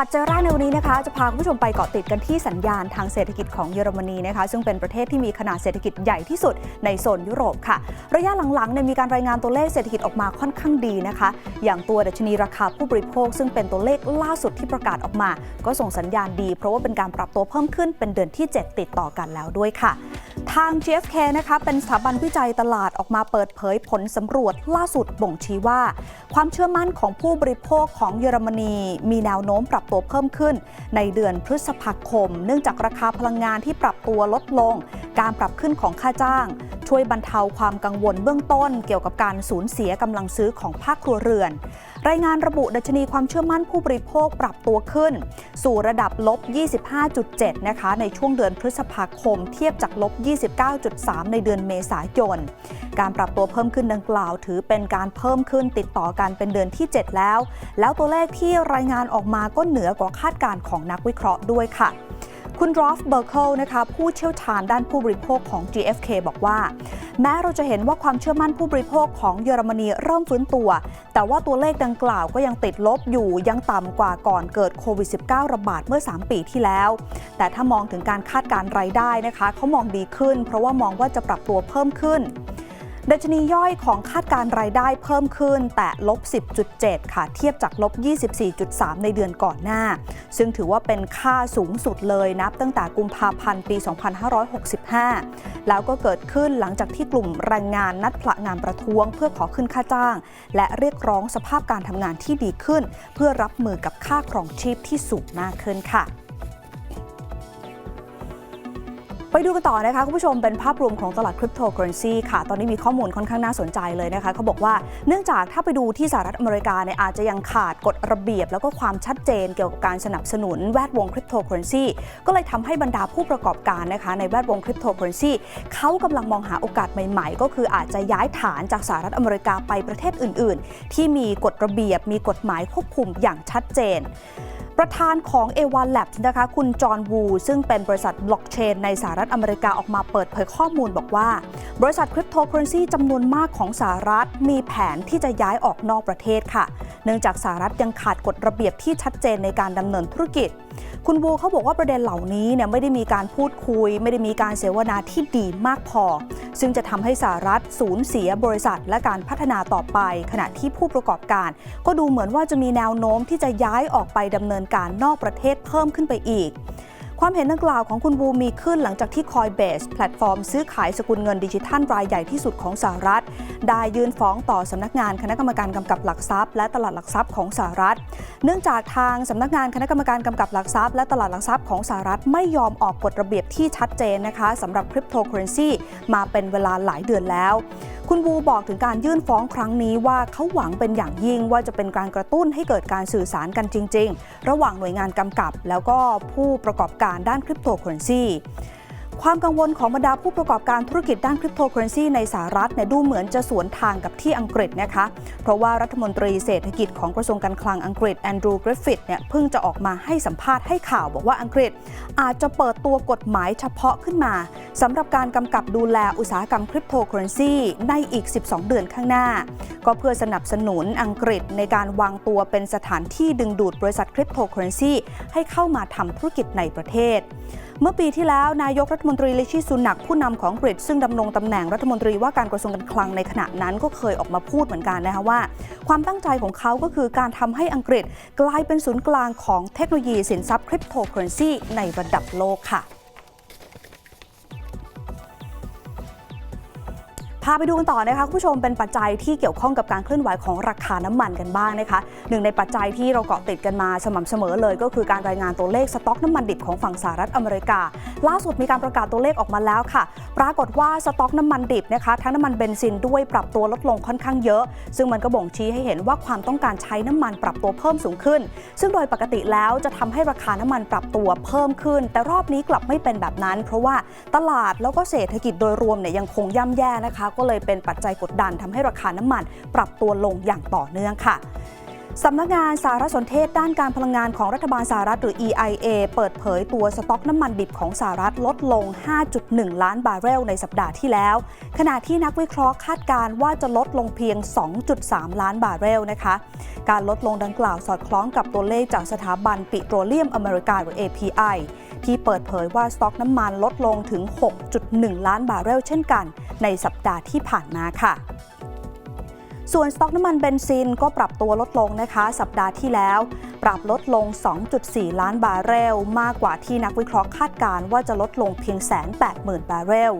ปัจจัยแรกในวันนี้นะคะจะพาคุณผู้ชมไปเกาะติดกันที่สัญญาณทางเศรษฐกิจของเยอรมนีนะคะซึ่งเป็นประเทศที่มีขนาดเศรษฐกิจใหญ่ที่สุดในโซนยุโรปค่ะ ระยะหลังๆเนี่ยมีการรายงานตัวเลขเศรษฐกิจออกมาค่อนข้างดีนะคะ อย่างตัวดัชนีราคาผู้บริโภค ซึ่งเป็นตัวเลขล่าสุดที่ประกาศออกมา ก็ส่งสัญญาณดี เพราะว่าเป็นการปรับตัวเพิ่มขึ้นเป็นเดือนที่ 7 ติดต่อกันแล้วด้วยค่ะทาง GfK นะคะเป็นสถาบันวิจัยตลาดออกมาเปิดเผยผลสำรวจล่าสุดบ่งชี้ว่า ความเชื่อมั่นของผู้บริโภคของเยอรมนี มีแนวโน้มปรับตัวเพิ่มขึ้น ในเดือนพฤษภาคม เนื่องจากราคาพลังงานที่ปรับตัวลดลง การปรับขึ้นของค่าจ้าง ช่วยบรรเทาความกังวลเบื้องต้น เกี่ยวกับการสูญเสียกำลังซื้อของภาคครัวเรือน รายงานระบุดัชนีความเชื่อมั่นผู้บริโภคปรับตัวขึ้น สู่ระดับลบ 25.7 นะคะ ในช่วงเดือนพฤษภาคม เทียบจากลบ 29.3 ในเดือนเมษายน การปรับตัวเพิ่มขึ้นดังกล่าว ถือเป็นการเพิ่มขึ้นติดต่อกันเป็นเดือนที่ 7 แล้ว แล้วตัวเลขที่รายงานออกมาก็เหนือกว่าคาดการณ์ของนักวิเคราะห์ด้วยค่ะ คุณรอฟเบอร์เคิลนะคะผู้เชี่ยวชาญด้านผู้บริโภคของ GfK บอกว่า แม้เราจะเห็นว่าความเชื่อมั่นผู้บริโภคของเยอรมนีเริ่มฟื้นตัว แต่ว่าตัวเลขดังกล่าวก็ยังติดลบอยู่ยังต่ำกว่าก่อนเกิดโควิด -19 ระบาดเมื่อ 3 ปีที่แล้ว แต่ถ้ามองถึงการคาดการณ์รายได้นะคะเขามองดีขึ้น เพราะว่ามองว่าจะปรับตัวเพิ่มขึ้น ดัชนีย่อยของคาดการรายได้เพิ่มขึ้นแต่ลบ 10.7 ค่ะ เทียบจากลบ 24.3 ในเดือนก่อนหน้า ซึ่งถือว่าเป็นค่าสูงสุดเลยนับตั้งแต่กุมภาพันธ์ปี 2565 แล้วก็เกิดขึ้นหลังจากที่กลุ่มแรงงานนัดพละงานประท้วง เพื่อขอขึ้นค่าจ้าง และเรียกร้องสภาพการทำงานที่ดีขึ้น เพื่อรับมือกับค่าครองชีพที่สูงมากขึ้นค่ะ ไปดูกันต่อนะคะคุณผู้ชมเป็นภาพรวมของตลาดคริปโตเคอเรนซีค่ะ ตอนนี้มีข้อมูลค่อนข้างน่าสนใจเลยนะคะเขาบอกว่าเนื่องจากถ้าไปดูที่สหรัฐอเมริกาเนี่ยอาจจะยังขาดกฎระเบียบ แล้วก็ความชัดเจนเกี่ยวกับการสนับสนุนแวดวงคริปโตเคอเรนซีก็เลยทำให้บรรดาผู้ประกอบการนะคะในแวดวงคริปโตเคอเรนซีเขากำลังมองหาโอกาสใหม่ ๆ ก็คืออาจจะย้ายฐานจากสหรัฐอเมริกาไปประเทศอื่น ๆ ที่มีกฎระเบียบมีกฎหมายควบคุมอย่างชัดเจน ประธานของ a อ a Labs นะคะคุณจอห์นวูซึ่งเป็นบริษัทบล็อกเชนในสหรัฐอเมริกาออกมาเปิดเผยข้อมูลบอกว่า บริษัทคริปโตเคอเรนซีจำนวนมากของสหรัฐมีแผนที่จะย้ายออกนอกประเทศค่ะ เนื่องจากสหรัฐยังขาดกฎระเบียบที่ชัดเจนในการดำเนินธุรกิจ คุณวูเขาบอกว่าประเด็นเหล่านี้เนี่ยไม่ได้มีการพูดคุย ไม่ได้มีการเสวนาที่ดีมากพอ ซึ่งจะทำให้สหรัฐสูญเสียบริษัท และการพัฒนาต่อไป ขณะที่ผู้ประกอบการ ก็ดูเหมือนว่าจะมีแนวโน้มที่จะย้ายออกไปดำเนินการนอกประเทศเพิ่มขึ้นไปอีก ความเห็นดังกล่าวของคุณวูมีขึ้นหลังจากที่ Coinbase แพลตฟอร์มซื้อขายสกุลเงินดิจิทัลรายใหญ่ที่สุดของสหรัฐ ได้ยื่นฟ้องต่อสำนักงานคณะกรรมการกำกับหลักทรัพย์ และตลาดหลักทรัพย์ของสหรัฐ เนื่องจากทางสำนักงานคณะกรรมการกำกับหลักทรัพย์และตลาดหลักทรัพย์ของสหรัฐไม่ยอมออกกฎระเบียบที่ชัดเจนนะคะสำหรับคริปโตเคอเรนซีมาเป็นเวลาหลายเดือนแล้ว คุณวูบอกถึงการยื่นฟ้องครั้งนี้ว่าเขาหวังเป็นอย่างยิ่งว่าจะเป็นการกระตุ้นให้เกิดการสื่อสารกันจริง ๆ ระหว่างหน่วยงานกำกับ แล้วก็ผู้ประกอบการด้านคริปโตเคอเรนซี ความกังวลของบรรดาผู้ประกอบการธุรกิจด้านคริปโตเคอเรนซีในสหรัฐเนี่ยดูเหมือนจะสวนทางกับที่อังกฤษนะคะ เพราะว่ารัฐมนตรีเศรษฐกิจของกระทรวงการคลังอังกฤษแอนดรูว์กริฟฟิธเนี่ยเพิ่งจะออกมาให้สัมภาษณ์ให้ข่าวบอกว่าอังกฤษ อาจจะเปิดตัวกฎหมายเฉพาะขึ้นมาสำหรับการกำกับดูแลอุตสาหกรรมคริปโตเคอเรนซีในอีก 12 เดือนข้างหน้า ก็เพื่อสนับสนุนอังกฤษในการวางตัวเป็นสถานที่ดึงดูดบริษัทคริปโตเคอเรนซีให้เข้ามาทำธุรกิจในประเทศเมื่อปีที่แล้วนายกรัฐมนตรีลิชิสุนักผู้นำของอังกฤษซึ่งดำรงตำแหน่งรัฐมนตรีว่าการกระทรวงการคลังในขณะนั้นก็เคยออกมาพูดเหมือนกันนะคะว่า ความตั้งใจของเขาก็คือการทำให้อังกฤษกลายเป็นศูนย์กลางของเทคโนโลยีสินทรัพย์คริปโตเคอเรนซีในระดับโลกค่ะ พาไปดูกันต่อนะคะคุณผู้ชมเป็นปัจจัยที่เกี่ยวข้องกับการเคลื่อนไหวของราคาน้ำมันกันบ้างนะคะหนึ่งในปัจจัยที่เราเกาะติดกันมาสม่ำเสมอเลย ก็คือการรายงานตัวเลขสต็อกน้ำมันดิบของฝั่งสหรัฐอเมริกา ล่าสุดมีการประกาศตัวเลขออกมาแล้วค่ะ ปรากฏว่าสต็อกน้ำมันดิบนะคะทั้งน้ำมันเบนซินด้วยปรับตัวลดลงค่อนข้างเยอะ ซึ่งมันก็บ่งชี้ให้เห็นว่าความต้องการใช้น้ำมันปรับตัวเพิ่มสูงขึ้น ซึ่งโดยปกติแล้วจะทำให้ราคาน้ำมันปรับตัวเพิ่มขึ้น แต่รอบนี้กลับไม่เป็นแบบนั้น เพราะว่าตลาดแล้วก็เศรษฐกิจโดยรวมเนี่ยยังคงย่ำแย่นะคะ ก็เลยเป็นปัจจัยกดดันทำให้ราคาน้ำมันปรับตัวลงอย่างต่อเนื่องค่ะ สำนักงานสารสนเทศด้านการพลังงานของรัฐบาลสหรัฐหรือ EIA เปิดเผยตัวสต็อกน้ำมันดิบของสหรัฐลดลง 5.1 ล้านบาร์เรลในสัปดาห์ที่แล้ว ขณะที่นักวิเคราะห์คาดการณ์ว่าจะลดลงเพียง 2.3 ล้านบาร์เรลนะคะ การลดลงดังกล่าวสอดคล้องกับตัวเลขจากสถาบันปิโตรเลียมอเมริกาหรือ API ที่เปิดเผยว่าสต็อกน้ำมันลดลงถึง 6.1 ล้านบาร์เรลเช่นกัน ในสัปดาห์ที่ผ่านมาค่ะ ส่วนสต็อกน้ำมันเบนซินก็ปรับตัวลดลงนะคะ สัปดาห์ที่แล้ว ปรับลดลง 2.4 ล้านบาร์เรล มากกว่าที่นักวิเคราะห์คาดการณ์ว่าจะลดลงเพียงแสน80,000บาร์เรล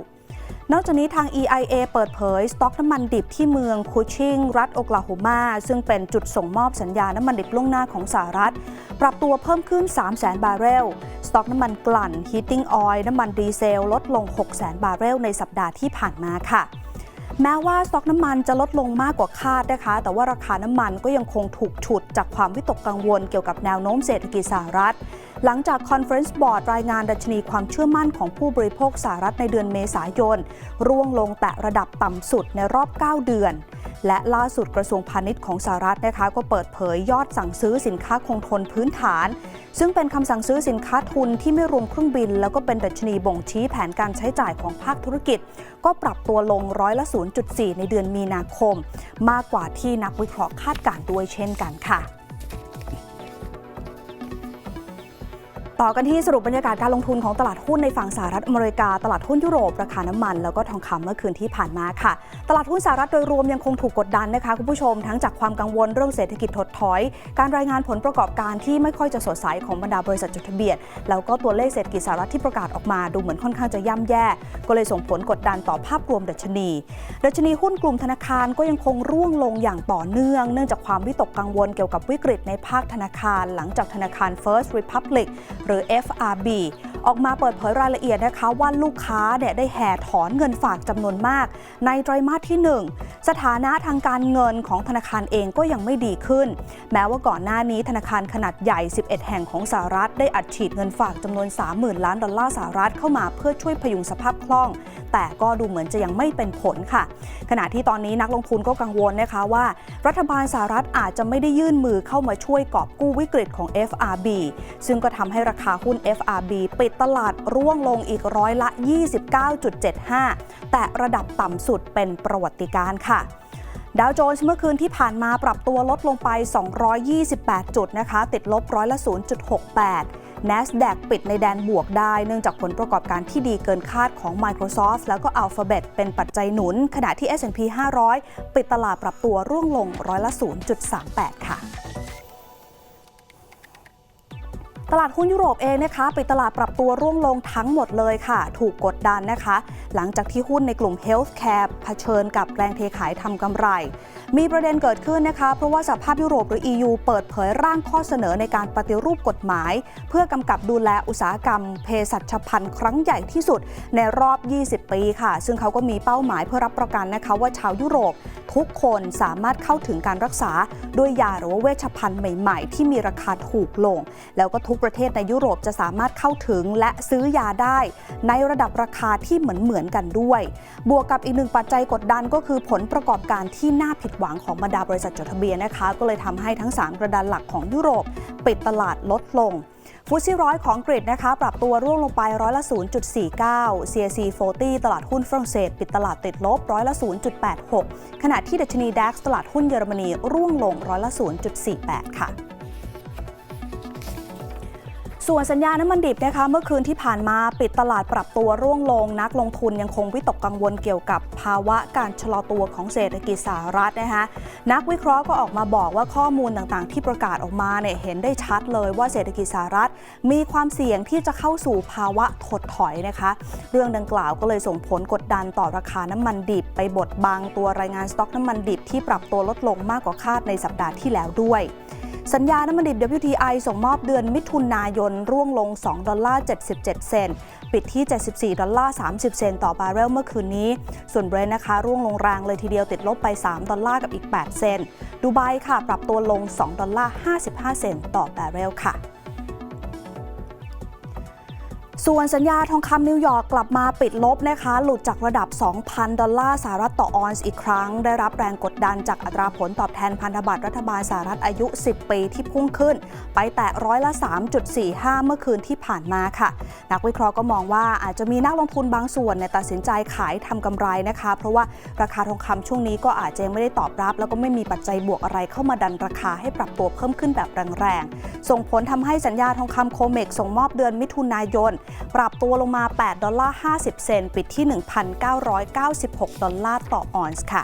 นอกจากนี้ทาง EIA เปิดเผย สต็อกน้ำมันดิบที่เมืองคูชิง รัฐโอกลาโฮมาซึ่งเป็นจุดส่งมอบสัญญาน้ำมันดิบล่วงหน้าของสหรัฐ ปรับตัวเพิ่มขึ้น 300,000 บาร์เรล สต็อกน้ำมันกลั่นฮีตติ้งออยล์น้ำมันดีเซล ลดลง 600,000 บาร์เรลในสัปดาห์ที่ผ่านมาค่ะ แม้ว่าสต็อกน้ำมันจะลดลงมากกว่าคาดนะคะ แต่ว่าราคาน้ำมันก็ยังคงถูกฉุดจากความวิตกกังวลเกี่ยวกับแนวโน้มเศรษฐกิจสหรัฐ หลังจาก Conference Board รายงานดัชนีความเชื่อมั่นของผู้บริโภคสหรัฐในเดือนเมษายน ร่วงลงแตะระดับต่ำสุดในรอบ 9 เดือน และล่าสุดกระทรวงพาณิชย์ของสหรัฐนะคะ ก็เปิดเผยยอดสั่งซื้อสินค้าคงทนพื้นฐาน ซึ่งเป็นคำสั่งซื้อสินค้าทุนที่ไม่รวมเครื่องบิน แล้วก็เป็นดัชนีบ่งชี้แผนการใช้จ่ายของภาคธุรกิจ ก็ปรับตัวลงร้อยละ 0.4 ในเดือนมีนาคม มากกว่าที่นักวิเคราะห์คาดการณ์ด้วยเช่นกันค่ะ ต่อกันที่สรุปบรรยากาศการลงทุนของตลาดหุ้นในฝั่งสหรัฐอเมริกา ตลาดหุ้นยุโรปราคาน้ำมัน แล้วก็ทองคำเมื่อคืนที่ผ่านมาค่ะ ตลาดหุ้นสหรัฐโดยรวมยังคงถูกกดดันนะคะคุณผู้ชมทั้งจากความกังวลเรื่องเศรษฐกิจถดถอย การรายงานผลประกอบการที่ไม่ค่อยจะสดใสของบรรดาบริษัทจดทะเบียนแล้วก็ตัวเลขเศรษฐกิจสหรัฐที่ประกาศออกมาดูเหมือนค่อนข้างจะย่ำแย่ ก็เลยส่งผลกดดันต่อภาพรวมดัชนี ดัชนีหุ้นกลุ่มธนาคารก็ยังคงร่วงลงอย่างต่อเนื่อง เนื่องจากความวิตกกังวลเกี่ยวกับวิกฤตในภาคธนาคาร หลังจากธนาคาร First Republic หรืือ FRB ออกมาเปิดเผยรายละเอียดนะคะว่าลูกค้าเนี่ยได้แห่ถอนเงินฝากจำนวนมาก ในไตรมาสที่ 1 สถานะทางการเงินของธนาคารเองก็ยังไม่ดีขึ้น แม้ว่าก่อนหน้านี้ธนาคารขนาดใหญ่ 11 แห่งของสหรัฐ ได้อัดฉีดเงินฝากจำนวน 30,000 ล้านดอลลาร์สหรัฐเข้ามาเพื่อช่วยพยุงสภาพคล่อง แต่ก็ดูเหมือนจะยังไม่เป็นผลค่ะ ขณะที่ตอนนี้นักลงทุนก็กังวลนะคะว่า รัฐบาลสหรัฐอาจจะไม่ได้ยื่นมือเข้ามาช่วยกอบกู้วิกฤตของ FRB ซึ่งก็ทำให้ราคาหุ้น FRB ปิดตลาดร่วงลงอีกร้อยละ 29.75 แต่ระดับต่ำสุดเป็นประวัติการ์ค่ะดาวโจนส์เมื่อคืนที่ผ่านมาปรับตัวลดลงไป 228 จุดนะคะ ติดลบร้อยละ 0.68 NASDAQ ปิดในแดนบวกได้ เนื่องจากผลประกอบการที่ดีเกินคาดของ Microsoft แล้วก็ Alphabet เป็นปัจจัยหนุน ขณะที่ S&P 500 ปิดตลาดปรับตัวร่วงลงร้อยละ 0.38 ค่ะ ตลาดหุ้นยุโรปเองนะคะปิดตลาดปรับตัวร่วงลงทั้งหมดเลยค่ะ ถูกกดดันนะคะ หลังจากที่หุ้นในกลุ่ม Healthcare เผชิญกับแรงเทขายทำกำไร มีประเด็นเกิดขึ้นนะคะ เพราะว่าสภาพยุโรปหรือ EU เปิดเผยร่างข้อเสนอในการปฏิรูปกฎหมาย เพื่อกำกับดูแลอุตสาหกรรมเภสัชพันธ์ครั้งใหญ่ที่สุดในรอบ 20 ปีค่ะ ซึ่งเขาก็มีเป้าหมายเพื่อรับประกันนะคะว่าชาวยุโรปทุกคนสามารถเข้าถึงการรักษาด้วยยาหรือว่าเวชภัณฑ์ใหม่ ๆ ที่มีราคาถูกลง แล้วก็ทุกประเทศในยุโรปจะสามารถเข้าถึงและซื้อยาได้ ในระดับราคาที่เหมือนเหมือนๆกันด้วย บวกกับอีกหนึ่งปัจจัยกดดันก็คือผลประกอบการที่น่าผิดหวังของบรรดาบริษัทจดทะเบียนนะคะ ก็เลยทำให้ทั้ง 3 กระดานหลักของยุโรป ปิดตลาดลดลงฟุตซี่ร้อยของกรีกนะคะ ปรับตัวร่วงลงไปร้อยละ 0.49 CAC 40 ตลาดหุ้นฝรั่งเศส ปิดตลาดติดลบร้อยละ 0.86 ขณะที่ดัชนี DAX ตลาดหุ้นเยอรมนีร่วงลงร้อยละ 0.48 ค่ะ ส่วนสัญญาน้ำมันดิบนะคะเมื่อคืนที่ผ่านมาปิดตลาดปรับตัวร่วงลงนักลงทุนยังคงวิตกกังวลเกี่ยวกับภาวะการชะลอตัวของเศรษฐกิจสหรัฐนะคะนักวิเคราะห์ก็ออกมาบอกว่าข้อมูลต่างๆ ที่ประกาศออกมาเนี่ยเห็นได้ชัดเลยว่าเศรษฐกิจสหรัฐ มีความเสี่ยงที่จะเข้าสู่ภาวะถดถอยนะคะ เรื่องดังกล่าวก็เลยส่งผลกดดันต่อราคาน้ำมันดิบ ไปบดบังตัวรายงานสต็อกน้ำมันดิบที่ปรับตัวลดลงมากกว่าคาดในสัปดาห์ที่แล้วด้วย สัญญาน้ำมันดิบ WTI ส่งมอบเดือนมิถุนายน ร่วงลง 2 ดอลลาร์ 77 เซนต์ปิดที่ 74 ดอลลาร์ 30 เซนต์ต่อบาร์เรลเมื่อคืนนี้ ส่วนเบรนท์นะคะ ร่วงลงแรงเลยทีเดียวติดลบไป 3 ดอลลาร์กับอีก 8 เซนต์ดูไบค่ะ ปรับตัวลง 2 ดอลลาร์ 55 เซนต์ต่อบาร์เรลค่ะ ส่วนสัญญาทองคำนิวยอร์กกลับมาปิดลบนะคะ หลุดจากระดับ 2,000 ดอลลาร์สหรัฐต่อออนซ์อีกครั้ง ได้รับแรงกดดันจากอัตราผลตอบแทนพันธบัตรรัฐบาลสหรัฐอายุ 10 ปีที่พุ่งขึ้น ไปแตะร้อยละ 3.45 เมื่อคืนที่ผ่านมาค่ะ นักวิเคราะห์ก็มองว่าอาจจะมีนักลงทุนบางส่วนในตัดสินใจขายทำกำไรนะคะ เพราะว่าราคาทองคำช่วงนี้ก็อาจจะยังไม่ได้ตอบรับ แล้วก็ไม่มีปัจจัยบวกอะไรเข้ามาดันราคาให้ปรับตัวเพิ่มขึ้นแบบแรงๆส่งผลทำให้สัญญาทองคำโคเมกส่งมอบเดือนมิถุนายนปรับตัวลงมา 8 ดอลลาร์ 50 เซนต์ปิดที่ 1,996 ดอลลาร์ต่อออนซ์ค่ะ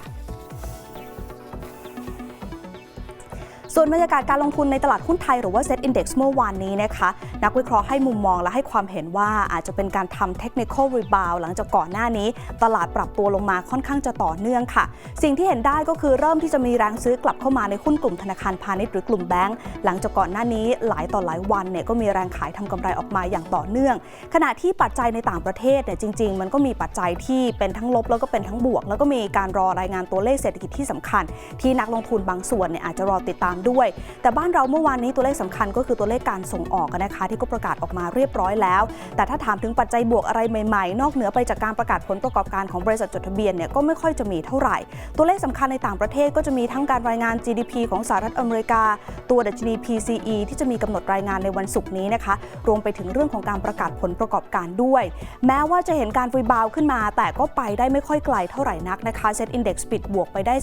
ส่วนบรรยากาศการลงทุนในตลาดหุ้นไทยหรือว่า Set Index เมื่อวานนี้นะคะ นักวิเคราะห์ให้มุมมองและให้ความเห็นว่าอาจจะเป็นการทำ technical rebound หลังจากก่อนหน้านี้ ตลาดปรับตัวลงมาค่อนข้างจะต่อเนื่องค่ะ สิ่งที่เห็นได้ก็คือเริ่มที่จะมีแรงซื้อกลับเข้ามาในหุ้นกลุ่มธนาคารพาณิชย์หรือกลุ่มแบงก์หลังจากก่อนหน้านี้หลายต่อหลายวันเนี่ยก็มีแรงขายทำกำไรออกมาอย่างต่อเนื่อง ขณะที่ปัจจัยในต่างประเทศเนี่ยจริง ๆ มันก็มีปัจจัยที่เป็นทั้งลบแล้วก็เป็นทั้งบวก แล้วก็มีการรอรายงานตัวเลขเศรษฐกิจที่สำคัญ ที่นักลงทุนบางส่วนเนี่ยอาจจะรอติดตามด้วย แต่บ้านเราเมื่อวานนี้ตัวเลขสำคัญก็คือตัวเลขการส่งออกนะคะ ที่ก็ประกาศออกมาเรียบร้อยแล้ว แต่ถ้าถามถึงปัจจัยบวกอะไรใหม่ๆ นอกเหนือไปจากการประกาศผลประกอบการของบริษัทจดทะเบียนเนี่ยก็ไม่ค่อยจะมีเท่าไหร่ ตัวเลขสำคัญในต่างประเทศก็จะมีทั้งการรายงาน GDP ของสหรัฐอเมริกา ตัวดัชนี PCE ที่จะมีกำหนดรายงานในวันศุกร์นี้นะคะ รวมไปถึงเรื่องของการประกาศผลประกอบการด้วย แม้ว่าจะเห็นการรีบาวขึ้นมา แต่ก็ไปได้ไม่ค่อยไกลเท่าไหร่นักนะคะ Set Index ปิดบวกไปได้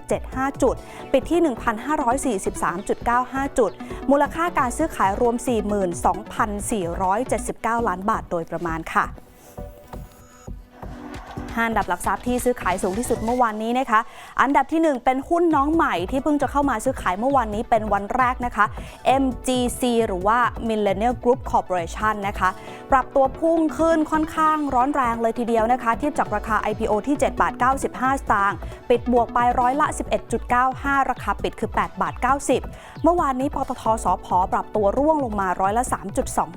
3.75 จุด ปิดที่43.95 จุด มูลค่าการซื้อขายรวม 42,479 ล้านบาทโดยประมาณค่ะ ห้าอันดับหลักทรัพย์ที่ซื้อขายสูงที่สุดเมื่อวานนี้นะคะ อันดับที่ 1 เป็นหุ้นน้องใหม่ที่เพิ่งจะเข้ามาซื้อขายเมื่อวานนี้เป็นวันแรกนะคะ MGC หรือว่า Millennial Group Corporation นะคะ ปรับตัวพุ่งขึ้นค่อนข้างร้อนแรงเลยทีเดียวนะคะเทียบจากราคา IPO ที่7บาท95 สตางค์ปิดบวกไปร้อยละ 11.95 ราคาปิดคือ8บาท90 เมื่อวานนี้ปตทสพปรับตัวร่วงลงมาร้อยละ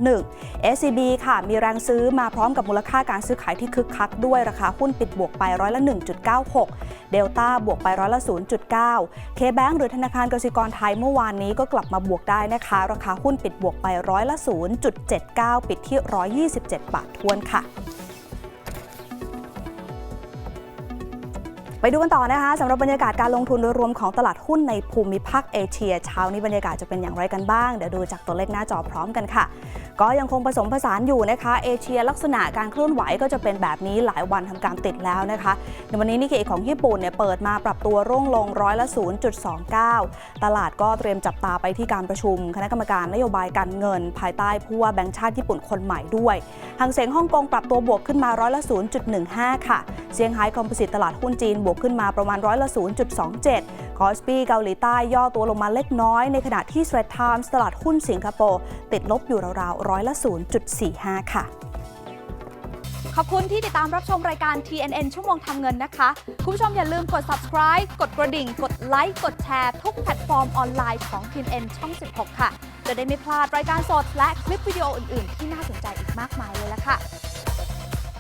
3.21 SCB ค่ะมีแรงซื้อมาพร้อมกับมูลค่าการซื้อขายที่คึกคักด้วยราคาหุ้นปิดบวกไปร้อยละ 1.96 เดลต้าบวกไปร้อยละ 0.9 เคแบงหรือธนาคารกสิกรไทยเมื่อวานนี้ก็กลับมาบวกได้นะคะ ราคาหุ้นปิดบวกไปร้อยละ 0.79 ปิดที่ 127 บาททวนค่ะ ไปดูกันต่อนะคะสำหรับบรรยากาศการลงทุนโดยรวมของตลาดหุ้นในภูมิภาคเอเชียเช้านี้บรรยากาศจะเป็นอย่างไรกันบ้าง เดี๋ยวดูจากตัวเลขหน้าจอพร้อมกันค่ะ ก็ยังคงผสมผสานอยู่นะคะ เอเชียลักษณะการเคลื่อนไหวก็จะเป็นแบบนี้หลายวันทำการติดแล้วนะคะในวันนี้นิเคอิของญี่ปุ่นเนี่ยเปิดมาปรับตัวร่วงลงร้อยละ 0.29 ตลาดก็เตรียมจับตาไปที่การประชุม คณะกรรมการนโยบายการเงิน ภายใต้ผู้ว่าแบงก์ชาติญี่ปุ่นคนใหม่ด้วยหางเสียงฮ่องกงปรับตัวบวกขึ้นมาร้อยละ 0.15 ค่ะเซี่ยงไฮ้คอมโพสิตตลาดหุ้นจีนบวกขึ้นมาประมาณร้อยละ 0.27 คอสปีเกาหลีใต้ย่อตัวลงมาเล็กน้อย ในขณะที่ Straits Times ตลาดหุ้นสิงคโปร์ติดลบอยู่ราวๆร้อยละ 0.45 ค่ะขอบคุณที่ติดตามรับชมรายการ TNN ชั่วโมงทำเงินนะคะ คุณผู้ชมอย่าลืมกด subscribe กดกระดิ่ง กดไลค์ กดแชร์ ทุกแพลตฟอร์มออนไลน์ของ TNN ช่อง 16 ค่ะ จะได้ไม่พลาดรายการสดและคลิปวิดีโออื่น ๆ ที่น่าสนใจอีกมากมายเลยละค่ะ